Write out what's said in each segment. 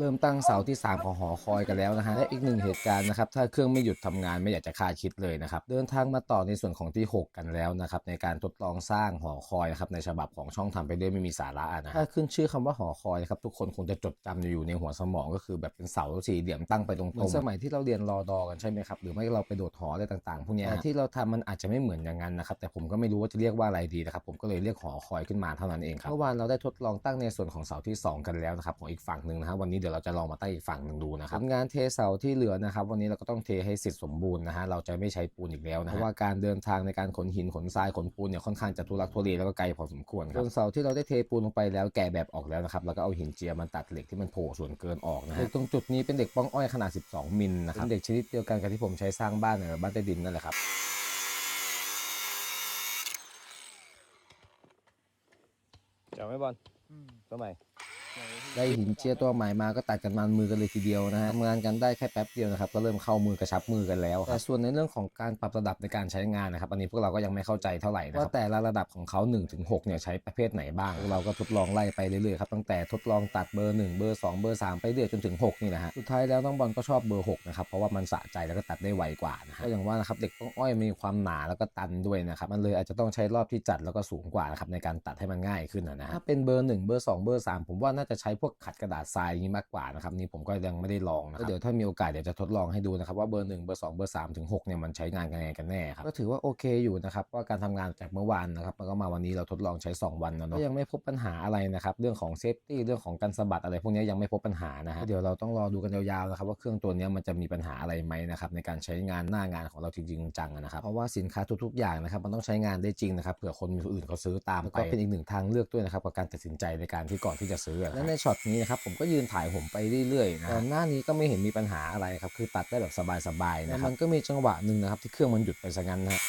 เริ่มตั้งเสาที่ 3 ของหอคอยกันแล้วนะฮะและอีกหนึ่งเหตุการณ์นะครับถ้าเครื่องไม่หยุดทำงานไม่อยากจะคาดคิดเลยนะครับเดินทางมาต่อในส่วนของที่ 6 กันแล้วนะครับในการทดลองสร้างหอคอยนะครับในฉบับของช่องทำไปด้วยไม่มีสาระนะถ้าขึ้นชื่อคำว่าหอคอยนะครับทุกคนคงจะจดจำอยู่ในหัวสมองก็คือแบบเป็นเสาสี่เหลี่ยมตั้งไปตรงๆเหมือนสมัยที่เราเรียนรอดอกันใช่ไหมครับหรือไม่เราไปโดดหออะไรต่างๆพวกเนี้ยที่เราทำมันอาจจะไม่เหมือนอย่างนั้นนะครับแต่ผมก็ไม่รู้ว่าจะเรียกว่าอะไรดีนะครับผมก็เลยเรียกหอคอยขึ้นมาเท่านั้นเองครับเมื่อวานเราได้ทดลองตั้งในส่วนของเสาที่ 2 กันแล้วนะครับของอีกฝั่งหนึ่งนะฮะวันนี้เดี๋ยวเราจะลองมาตั้งอีกฝั่งหนึ่งดูนะครับงานเทเสาที่เหลือนะครับ วันนี้เราก็ต้องเทให้เสร็จสมบูรณ์นะฮะเราจะไม่ใช้ปูนอีกแล้วนะเพราะว่าการเดินทางในการขนหินขนทรายขนปูนเนี่ยค่อนข้างจะทุรักทุเลแล้วก็ไกลพอสมควรครับส่วนเสาที่เราได้เทปูนลงไปแล้วแกะแบบออกแล้วนะครับแล้วก็เอาหินเจียมันตัดเหล็กที่มันโผล่ส่วนเกินออกนะฮะตรงจุดนี้เป็นเด็กป้องอ้อยขนาด 12 มิลนะครับเป็นเด็กชนิดเดียวกันกับที่ผมใช้สร้างบ้านในบ้านใต้ดินนั่นแหละครับเจ๋วไหมบอลตัวใหม่ ได้หินเจียตัวใหม่มาก็ตัดกันมันมือกันเลยทีเดียวนะฮะทำงานกันได้แค่แป๊บเดียวนะครับก็เริ่มเข้ามือกระชับมือกันแล้วแต่ส่วนในเรื่องของการปรับระดับในการใช้งานนะครับอันนี้พวกเราก็ยังไม่เข้าใจเท่าไหร่นะครับว่าแต่ละระดับของเขา1นถึงหเนี่ยใช้ประเภทไหนบ้างพวกเราก็ทดลองไล่ไปเรื่อยๆครับตั้งแต่ทดลองตัดเบอร์ 1 เบอร์ 2 เบอร์ 3 ไปเรื่อยจนถึง 6 นี่นะฮะสุดท้ายแล้วน้องบอลก็ชอบเบอร์6นะครับเพราะว่ามันสะใจแล้วก็ตัดได้ไวกว่านะฮะก็อย่างว่านะครับเด็กต้องอ้อยมีความหนาแล้วก็ตันด้วยนะครับมันเลยอาจจะต้องใช้รอบที่จัดแล้วก็สูงกว่านะครับในการตัดให้มันง่ายขึ้นนะฮะถ้าเป็นเบอร์ 1 เบอร์ 2 เบอร์ 3 ผมว่าน่าจะใช้พวกขัดกระดาษทรายอย่างนี้มากกว่านะครับนี่ผมก็ยังไม่ได้ลองนะครับเดี๋ยวถ้ามีโอกาสเดี๋ยวจะทดลองให้ดูนะครับว่าเบอร์1เบอร์2เบอร์3ถึง6เนี่ยมันใช้งานกันยังไงกันแน่ครับก็ถือว่าโอเคอยู่นะครับว่าการทำงานจากเมื่อวานนะครับแล้วก็มาวันนี้เราทดลองใช้ 2 วันแล้วเนาะก็ยังไม่พบปัญหาอะไรนะครับเรื่องของเซฟตี้เรื่องของการสะบัดอะไรพวกนี้ยังไม่พบปัญหานะฮะเดี๋ยวเราต้องรอดูกันยาวๆนะครับว่าเครื่องตัวนี้มันจะมีปัญหาอะไรไหมนะครับในการใช้งานหน้างานของเราจริงๆจังๆนะครับเพราะว่าสินค้าทุกๆอย่างนะครับมันต้องใช้งานได้จริงนะครับเผื่อคนอื่นเขาซื้อตามไปก็เป็นอีกหนึ่งทางเลือกด้วยนะครับกับการตัดสินใจในการที่ก่อนที่จะซื้อและในช็อตนี้นะครับ ผมก็ยืนถ่ายผมไปเรื่อยๆนะก่อนหน้านี้ก็ไม่เห็นมีปัญหาอะไรครับ คือตัดได้แบบสบายๆนะครับมันก็มีจังหวะหนึ่งนะครับที่เครื่องมันหยุดไปซะงั้นนะฮะ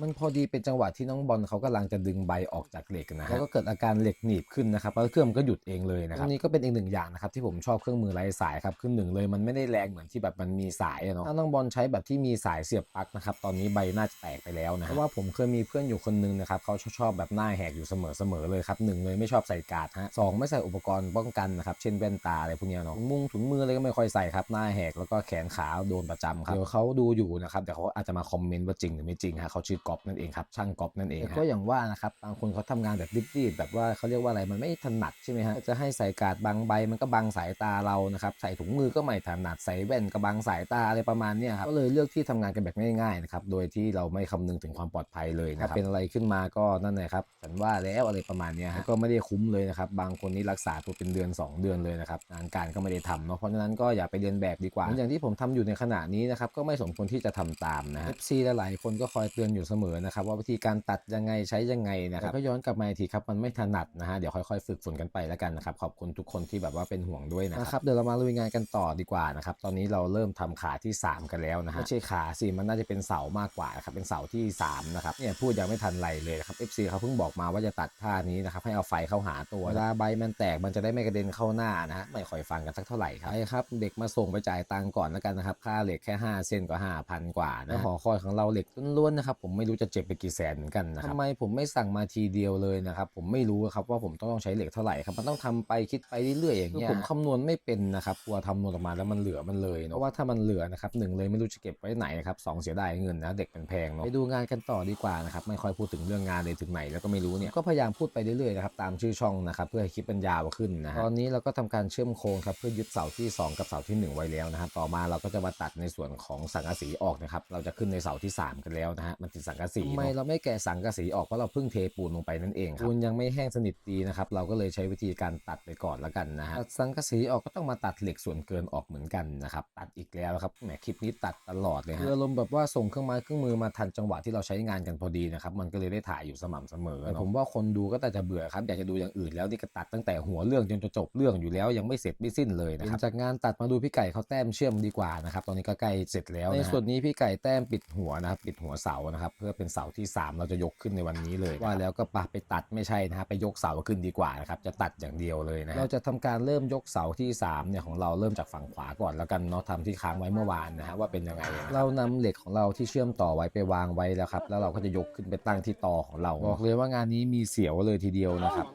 มันพอดีเป็นจังหวะที่น้องบอลเขากำลังจะดึงใบออกจากเหล็กนะฮะแล้วก็เกิดอาการเหล็กหนีบขึ้นนะครับแล้วเครื่องมันก็หยุดเองเลยนะครับอันนี้ก็เป็นอีกหนึ่งอย่างนะครับที่ผมชอบเครื่องมือไร้สายครับคือหนึ่งเลยมันไม่ได้แรงเหมือนที่แบบมันมีสายอะเนาะถ้าน้องบอลใช้แบบที่มีสายเสียบปลั๊กนะครับตอนนี้ใบน่าจะแตกไปแล้วนะเพราะว่าผมเคยมีเพื่อนอยู่คนนึงนะครับเขาชอบแบบหน้าแหกอยู่เสมอๆเลยครับหนึ่งเลยไม่ชอบใส่การ์ดฮะสองไม่ใส่อุปกรณ์ป้องกันนะครับเช่นแว่นตาอะไรพวกเนี้ยเนาะถุงมุงถุงมืออะไรก็ไม่ค่อยใส่ครับหน้าแหกแล้วก็แขนขาโดนประจำครับเดี๋ยวเขาดูอยู่นะครับเดี๋ยวเขาอาจจะมาคอมเมนต์ว่าจริงหรือไม่จริงฮะเขาชื่อกอบนั่นเองครับช่างกอบนั่นเองฮะก็อย่างว่านะครับบางคนเขาทำงานแบบรีบๆแบบว่าเขาเรียกว่าอะไรมันไม่ถนัดใช่ไหมฮะจะให้ใส่การ์ดบางใบมันก็บังสายตาเรานะครับใส่ถุงมือก็ไม่ถนัดใส่แว่นก็บังสายตาอะไรประมาณเนี้ยครับก็เลยเลือกที่ทำงานกันแบบง่ายๆนะครับโดยที่เราไม่คำนึงถึงความปลอดภัยเลยนะครับเป็นอะไรขึ้นมาก็นั่นแหละครับฉันว่าแล้วอะไรประมาณเนี้ยฮะก็ไม่ได้คุ้มเลยนะครับบางคนนี่รักษาตัวเป็นเดือน 2 เดือนเลยนะครับงานการก็ไม่ได้ทำเนาะเพราะฉะนั้นก็อย่าไปเรียนแบบดีกว่าอย่างที่ผมทำอยู่ในขณะนี้นะครับก็ไม่สมควรที่จะทำตามนะฮะ FC หลายๆคนก็คอยเตือนอยู่เสมอนะครับ ว่าวิธีการตัดยังไงใช้ยังไงนะครับก็ย้อนกลับมาอีกทีครับมันไม่ถนัดนะฮะเดี๋ยวค่อยๆฝึกฝนกันไปแล้วกันนะครับขอบคุณทุกคนที่แบบว่าเป็นห่วงด้วยนะครับเดี๋ยวเรามาลุยงานกันต่อดีกว่านะครับตอนนี้เราเริ่มทำขาที่ 3 กันแล้วนะฮะไม่ใช่ขาสิมันน่าจะเป็นเสามากกว่านะครับเป็นเสาที่3นะครับเนี่ยพูดยังไม่ทันไรเลยนะครับ FC เขาเพิ่งบอกมาว่าจะตัดท่านี้นะครับให้เอาไฟเข้าหาตัวเวลาใบมันแตกมันจะได้ไม่กระเด็นเข้าหน้านะฮะไม่ค่อยฟังกันสักเท่าไหร่ครับไปครับเด็กมาส่งไปจ่ายตังค์ก่อนแล้วกันนะครับค่าเหล็กแค่ 5เส้นก็5,000 กว่านะหอคอยของเราเหล็กล้วนๆนะครับผมไม่รู้จะเจ็บไปกี่แสนเหมือนกันนะครับทำไมผมไม่สั่งมาทีเดียวเลยนะครับ ผมไม่รู้ครับว่าผมต้องใช้เหล็กเท่าไหร่ครับมันต้องทำไปคิดไปเรื่อยๆอย่างเงี้ยผมคำนวณไม่เป็นนะครับกลัวทำนวณออกมาแล้วมันเหลือมันเลยเนาะเพราะว่าถ้ามันเหลือนะครับหนึ่งเลยไม่รู้จะเก็บไว้ไหนนะครับสองเสียดายเงินนะเด็กเป็นแพงเนาะไปดูงานกันต่อดีกว่านะครับไม่ค่อยพูดถึงเรื่องงานเลยถึงไหนแล้วก็ไม่รู้เนี่ยก็พยายามพูดไปเรื่อยๆนะครับตามชื่อช่องนะครับเพื่อให้คลิปมันยาวขึ้นนะฮะตอนนี้เราก็ทำการเชื่อมโครงครับเพื่อยึดเสาที่ 2 กับเสาที่ 1 ไว้แล้วนะครับต่อมาเราก็จะมาตัดในส่วนของสังกะสีออกนะครับเราจะขึ้นในเสาที่ 3 กันแล้วนะฮะมันติดสังกะสีทำไมเราไม่แกะสังกะสีออกเพราะเราเพิ่งเทปูนลงไปนั่นเองครับปูนยังไม่แห้งสนิทดีนะครับเราก็เลยใช้วิธีการตัดไปก่อนแล้วกันนะฮะตัดสังกะสีออกก็ต้องมาตัดเหล็กส่วนเกินออกเหมือนกันนะครับตัดอีกแล้วครับแหมคลิปนี้ตัดตลอดเลยฮะคืออารมณ์แบบว่าส่งเครื่องไม้เครื่องมือมาทันจังหวะที่เราใช้งานกันพอดีนะครับมันก็เลยได้ถ่ายอยู่สม่ำเสมอแต่ผมว่าคนดูก็แต่จะเบื่อครับอยากจะดูอย่างอื่นแล้วนี่ก็ตัดตั้งแต่หัวเรื่องจนจะจบเรื่องอยู่แล้วยังไม่เสร็จไม่สิ้นเลยนะครับจากงานตัดมาดูพี่ไก่เขาแต้มเชื่อมดีกว่านะครับตอนนี้ก็ใกล้เสร็จแล้วในส่วนนี้พี่ไก่แต้มปิดหัวนะครับปิดหัวเสานะครับเพื่อเป็นเสาที่ 3 เราจะยกขึ้นในวันนี้เลย ว่าแล้วก็ปะไปตัดไม่ใช่นะครับไปยกเสาขึ้นดีกว่านะครับจะตัดอย่างเดียวเลยนะเราจะทำการเริ่มยกเสาที่3เนี่ยของเราเริ่มจากฝั่งขวาก่อนแล้วกันเนาะทำที่ค้างไว้เมื่อวานนะฮะว่าเป็นยังไง เรานำเหล็กของเราที่เชื่อมต่อไว้ไปวางไว้แล้วครับแล้วเราก็จะยกขึ้นไปตั้งที่ต่อของเราบอกเลยว่างานนี้มีเสียวเลยทีเดียวนะครับ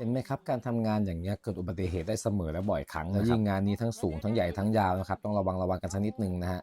เห็นไหมครับการทำงานอย่างเงี้ยเกิดอุบัติเหตุได้เสมอและบ่อยครั้งแล้วยิ่งงานนี้ทั้งสูงทั้งใหญ่ทั้งยาวนะครับต้องระวังระวังกันสักนิดนึงนะฮะ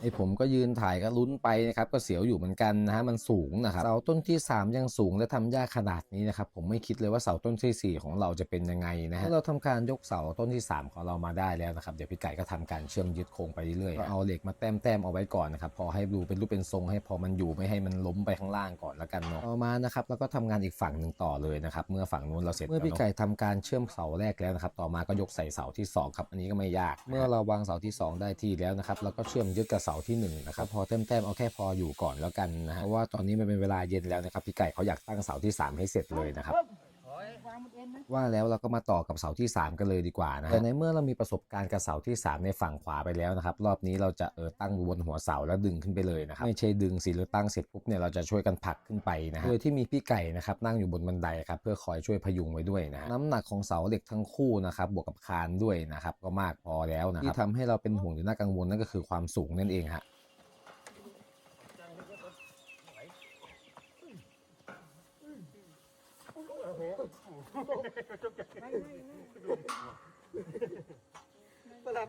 ไอผมก็ยืนถ่ายก็ลุ้นไปนะครับก็เสียวอยู่เหมือนกันนะฮะมันสูงนะครับเสาต้นที่ 3 ยังสูงและทำยากขนาดนี้นะครับผมไม่คิดเลยว่าเสาต้นที่ 4 ของเราจะเป็นยังไงนะฮะเราทำการยกเสาต้นที่ 3 ของเรามาได้แล้วนะครับเดี๋ยวพี่ไก่ก็ทำการเชื่อมยึดโครงไปเรื่อยๆก็เอาเหล็กมาแต้มแต้มๆเอาไว้ก่อนนะครับพอให้ดูเป็นรูปเป็นทรงให้พอมันอยู่ไม่ให้มันล้มไปข้างล่างก่อนแล้วกันเนาะต่อมานะครับแล้วก็ทำงานอีกฝั่งหนึ่งต่อเลยนะครับเมื่อฝั่งนู้นเราเสร็จเมื่อพี่ไก่ทำการเชื่อมเสาแรกแล้วนะครับต่อมาก็ยกใส่เสาที่สองครับอันนี้ก็ไม่ยาก เมื่อเราวางเสาที่สองได้ที่แล้วนะครับเราก็เชื่อมยึดกับเสาที่หนึ่งนะครับพอแต้มๆเอาแค่พออยู่ก่อนแล้วกันนะฮะเพราะว่าตอนนี้มันเป็นเวลาเย็นแล้วนะครับพี่ไก่เขาอยากตั้งเสาที่สามให้เสร็จเลยนะครับ ว่าแล้วเราก็มาต่อกับเสาที่ 3 กันเลยดีกว่านะแต่ในเมื่อเรามีประสบการณ์กับเสาที่ 3 ในฝั่งขวาไปแล้วนะครับ รอบนี้เราจะเออตั้งบนหัวเสาแล้วดึงขึ้นไปเลยนะครับไม่ใช่ดึงสิหรือตั้งเสร็จปุ๊บเนี่ยเราจะช่วยกันผลักขึ้นไปนะฮะโดยที่มีพี่ไก่นะครับนั่งอยู่บนบันไดครับเพื่อคอยช่วยพยุงไว้ด้วยนะฮะน้ำหนักของเสาเหล็กทั้งคู่นะครับบวกกับคานด้วยนะครับก็มากพอแล้วนะครับที่ทำให้เราเป็นห่วงหรือน่ากังวลนั่นก็คือความสูงนั่นเองฮะ โอ้โหประหลัด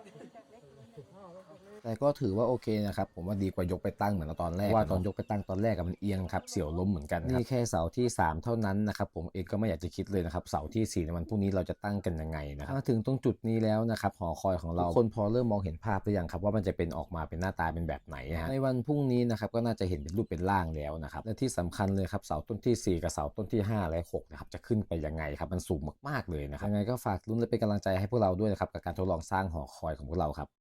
แต่ก็ถือว่าโอเคนะครับ ผมว่าดีกว่ายกไปตั้งเหมือนเราตอนแรกว่าตอนยกไปตั้งตอนแรกอะมันเอียงครับเสี่ยวล้มเหมือนกันนี่แค่เสาที่ 3 เท่านั้นนะครับผมเองก็ไม่อยากจะคิดเลยนะครับเสาที่4ในวันพรุ่งนี้เราจะตั้งกันยังไงนะครับมาถึงตรงจุดนี้แล้วนะครับหอคอยของเราทุกคนพอเริ่มมองเห็นภาพหรือยังครับว่ามันจะเป็นออกมาเป็นหน้าตาเป็นแบบไหนฮะในวันพรุ่งนี้นะครับก็น่าจะเห็นเป็นรูปเป็นร่างแล้วนะครับและที่สำคัญเลยครับเสาต้นที่ 4 กับเสาต้นที่ 5 และ6นะครับจะขึ้นไปยังไงครับมันสูงมากๆเลยนะครับยังไงก็ฝากลุ้นและเป็นกำลังใจให้พวกเราด้วยนะครับกับการทดลองสร้างหอคอยของพวกเราครับ